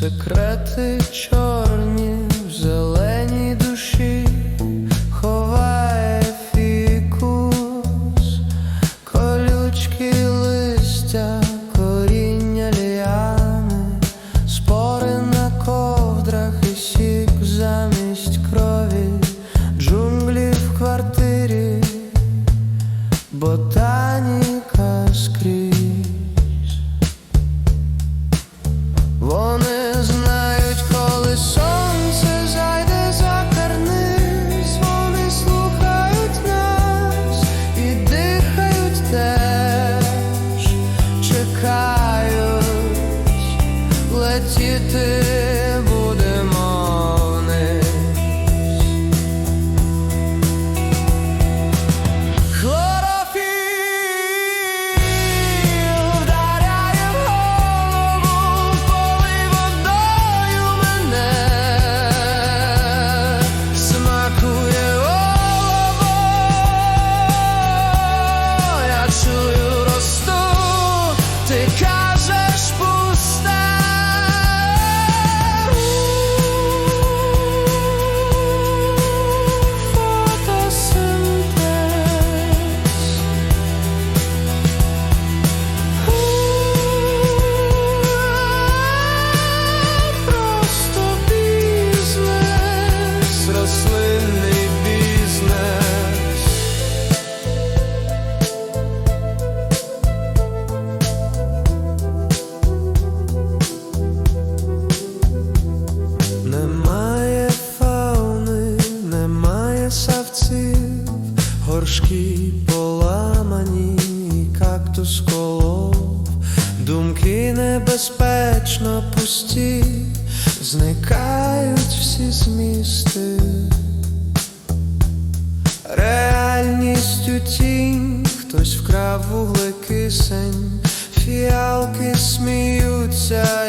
секрети чорні взяли. Книжки поламані, кактус колов, думки небезпечно пусті, зникають всі змісти, реальність у тінь, хтось вкрав вуглекисень, фіалки сміються.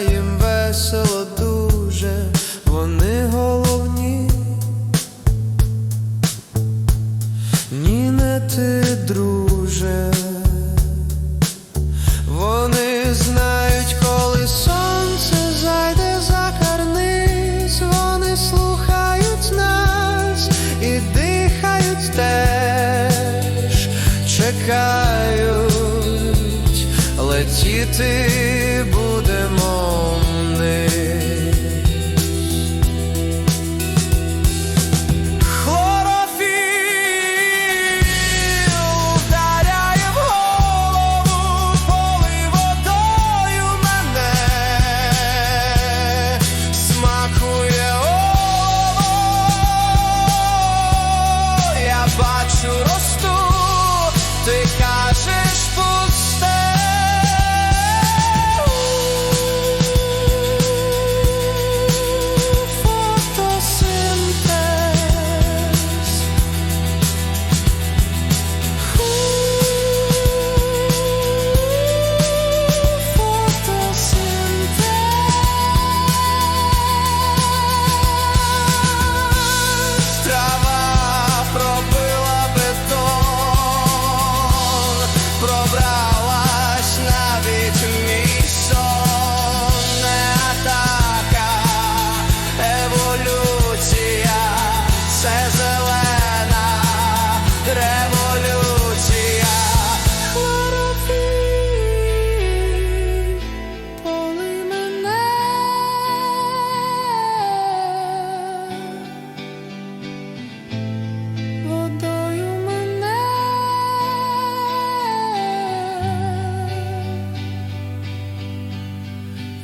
city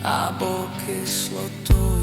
або кислоту.